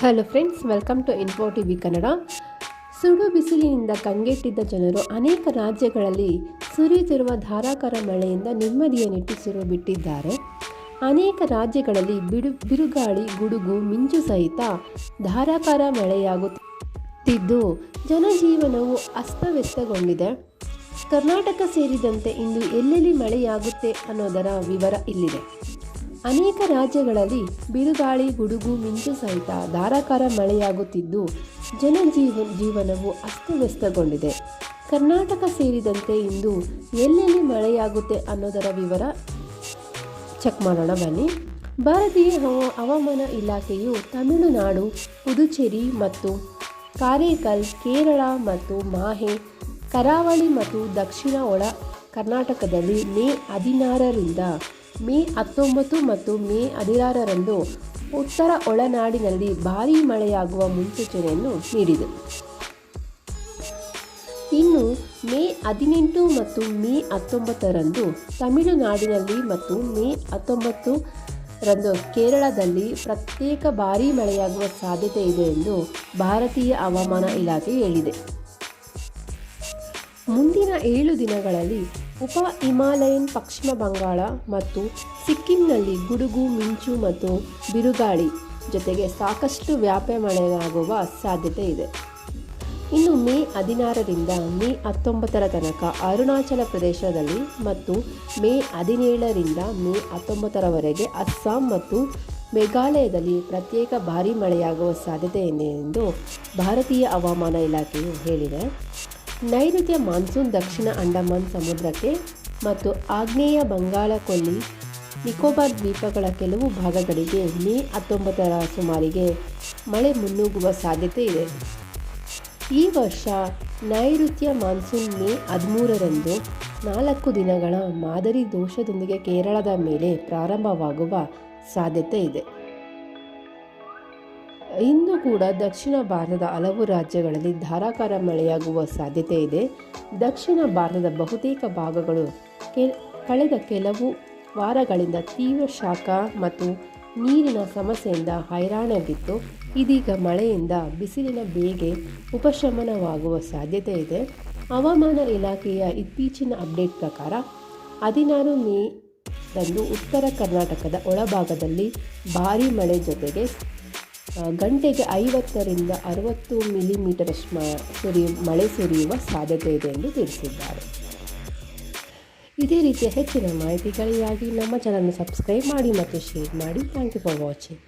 Hello friends welcome to info T V Kannada ಸುಡು ಬಿಸಿಲಿನಿಂದ ಕಂಗೆಟ್ಟಿದ್ದ ಜನರು ಅನೇಕ ರಾಜ್ಯಗಳಲ್ಲಿ ಸುರಿಯುತ್ತಿರುವ ಧಾರಾಕಾರ ಮಳೆಯಿಂದ ನೆಮ್ಮದಿಯ ನಿಟ್ಟುಸಿರು ಬಿಟ್ಟಿದ್ದಾರೆ. ಅನೇಕ ರಾಜ್ಯಗಳಲ್ಲಿ ಬಿಡು, ಬಿರುಗಾಳಿ, ಗುಡುಗು, ಮಿಂಚು ಸಹಿತ ಧಾರಾಕಾರ ಮಳೆಯಾಗುತ್ತಿದ್ದು, ಜನಜೀವನವು ಅಸ್ತವ್ಯಸ್ತಗೊಂಡಿದೆ. ಕರ್ನಾಟಕ ಸೇರಿದಂತೆ ಇಂದು ಎಲ್ಲೆಲ್ಲಿ ಮಳೆಯಾಗುತ್ತೆ ಅನ್ನೋದರ ವಿವರ ಇಲ್ಲಿದೆ. ಅನೇಕ ರಾಜ್ಯಗಳಲ್ಲಿ ಬಿರುಗಾಳಿ, ಗುಡುಗು, ಮಿಂಚು ಸಹಿತ ಧಾರಾಕಾರ ಮಳೆಯಾಗುತ್ತಿದ್ದು ಜನಜೀವ ಜೀವನವು ಅಸ್ತವ್ಯಸ್ತಗೊಂಡಿದೆ. ಕರ್ನಾಟಕ ಸೇರಿದಂತೆ ಇಂದು ಎಲ್ಲೆಲ್ಲಿ ಮಳೆಯಾಗುತ್ತೆ ಅನ್ನೋದರ ವಿವರ ಚೆಕ್ ಮಾಡೋಣ ಬನ್ನಿ. ಭಾರತೀಯ ಹವ- ಹವಾಮಾನ ಇಲಾಖೆಯು ತಮಿಳುನಾಡು, ಪುದುಚೇರಿ ಮತ್ತು ಕಾರೈಕಲ್, ಕೇರಳ ಮತ್ತು ಮಾಹೆ, ಕರಾವಳಿ ಮತ್ತು ದಕ್ಷಿಣ ಒಳ ಕರ್ನಾಟಕದಲ್ಲಿ ಮೇ ಹದಿನಾರರಿಂದ ಮೇ ಹತ್ತೊಂಬತ್ತು ಮತ್ತು ಮೇ ಹದಿನಾರರಂದು ಉತ್ತರ ಒಳನಾಡಿನಲ್ಲಿ ಭಾರೀ ಮಳೆಯಾಗುವ ಮುನ್ಸೂಚನೆಯನ್ನು ನೀಡಿದೆ. ಇನ್ನು ಮೇ ಹದಿನೆಂಟು ಮತ್ತು ಮೇ ಹತ್ತೊಂಬತ್ತರಂದು ತಮಿಳುನಾಡಿನಲ್ಲಿ ಮತ್ತು ಮೇ ಹತ್ತೊಂಬತ್ತು ರಂದು ಕೇರಳದಲ್ಲಿ ಪ್ರತ್ಯೇಕ ಭಾರೀ ಮಳೆಯಾಗುವ ಸಾಧ್ಯತೆ ಇದೆ ಎಂದು ಭಾರತೀಯ ಹವಾಮಾನ ಇಲಾಖೆ ಹೇಳಿದೆ. ಮುಂದಿನ ಏಳು ದಿನಗಳಲ್ಲಿ ಉಪ ಹಿಮಾಲಯನ್ ಪಶ್ಚಿಮ ಬಂಗಾಳ ಮತ್ತು ಸಿಕ್ಕಿಂನಲ್ಲಿ ಗುಡುಗು, ಮಿಂಚು ಮತ್ತು ಬಿರುಗಾಳಿ ಜೊತೆಗೆ ಸಾಕಷ್ಟು ವ್ಯಾಪ್ಯ ಮಳೆಯಾಗುವ ಸಾಧ್ಯತೆ ಇದೆ. ಇನ್ನು ಮೇ ಹದಿನಾರರಿಂದ ಮೇ ಹತ್ತೊಂಬತ್ತರ ತನಕ ಅರುಣಾಚಲ ಪ್ರದೇಶದಲ್ಲಿ ಮತ್ತು ಮೇ ಹದಿನೇಳರಿಂದ ಮೇ ಹತ್ತೊಂಬತ್ತರವರೆಗೆ ಅಸ್ಸಾಂ ಮತ್ತು ಮೇಘಾಲಯದಲ್ಲಿ ಪ್ರತ್ಯೇಕ ಭಾರೀ ಮಳೆಯಾಗುವ ಸಾಧ್ಯತೆ ಇದೆ ಎಂದು ಭಾರತೀಯ ಹವಾಮಾನ ಇಲಾಖೆಯು ಹೇಳಿದೆ. ನೈಋತ್ಯ ಮಾನ್ಸೂನ್ ದಕ್ಷಿಣ ಅಂಡಮಾನ್ ಸಮುದ್ರಕ್ಕೆ ಮತ್ತು ಆಗ್ನೇಯ ಬಂಗಾಳ ಕೊಲ್ಲಿ ನಿಕೋಬಾರ್ ದ್ವೀಪಗಳ ಕೆಲವು ಭಾಗಗಳಿಗೆ ಮೇ ಹತ್ತೊಂಬತ್ತರ ಸುಮಾರಿಗೆ ಮಳೆ ಮುನ್ನುಗ್ಗುವ ಸಾಧ್ಯತೆ ಇದೆ. ಈ ವರ್ಷ ನೈಋತ್ಯ ಮಾನ್ಸೂನ್ ಮೇ ಹದಿಮೂರರಂದು ನಾಲ್ಕು ದಿನಗಳ ಮಾದರಿ ದೋಷದೊಂದಿಗೆ ಕೇರಳದ ಮೇಲೆ ಪ್ರಾರಂಭವಾಗುವ ಸಾಧ್ಯತೆ ಇದೆ. ಇಂದು ಕೂಡ ದಕ್ಷಿಣ ಭಾರತದ ಹಲವು ರಾಜ್ಯಗಳಲ್ಲಿ ಧಾರಾಕಾರ ಮಳೆಯಾಗುವ ಸಾಧ್ಯತೆ ಇದೆ. ದಕ್ಷಿಣ ಭಾರತದ ಬಹುತೇಕ ಭಾಗಗಳು ಕಳೆದ ಕೆಲವು ವಾರಗಳಿಂದ ತೀವ್ರ ಶಾಖ ಮತ್ತು ನೀರಿನ ಸಮಸ್ಯೆಯಿಂದ ಹೈರಾಣಾಗಿತ್ತು. ಇದೀಗ ಮಳೆಯಿಂದ ಬಿಸಿಲಿನ ಬೇಗೆ ಉಪಶಮನವಾಗುವ ಸಾಧ್ಯತೆ ಇದೆ. ಹವಾಮಾನ ಇಲಾಖೆಯ ಇತ್ತೀಚಿನ ಅಪ್ಡೇಟ್ ಪ್ರಕಾರ ಹದಿನಾರು ಮೇ ರಂದು ಉತ್ತರ ಕರ್ನಾಟಕದ ಒಳಭಾಗದಲ್ಲಿ ಭಾರೀ ಮಳೆ ಜೊತೆಗೆ ಗಂಟೆಗೆ ಐವತ್ತರಿಂದ ಅರವತ್ತು ಮಿಲಿಮೀಟರಷ್ಟು ಮ ಸುರಿಯು ಮಳೆ ಸುರಿಯುವ ಸಾಧ್ಯತೆ ಇದೆ ಎಂದು ತಿಳಿಸಿದ್ದಾರೆ. ಇದೇ ರೀತಿಯ ಹೆಚ್ಚಿನ ಮಾಹಿತಿಗಳಿಗಾಗಿ ನಮ್ಮ ಚಾನಲ್ನ ಸಬ್ಸ್ಕ್ರೈಬ್ ಮಾಡಿ ಮತ್ತು ಶೇರ್ ಮಾಡಿ. Thank you for watching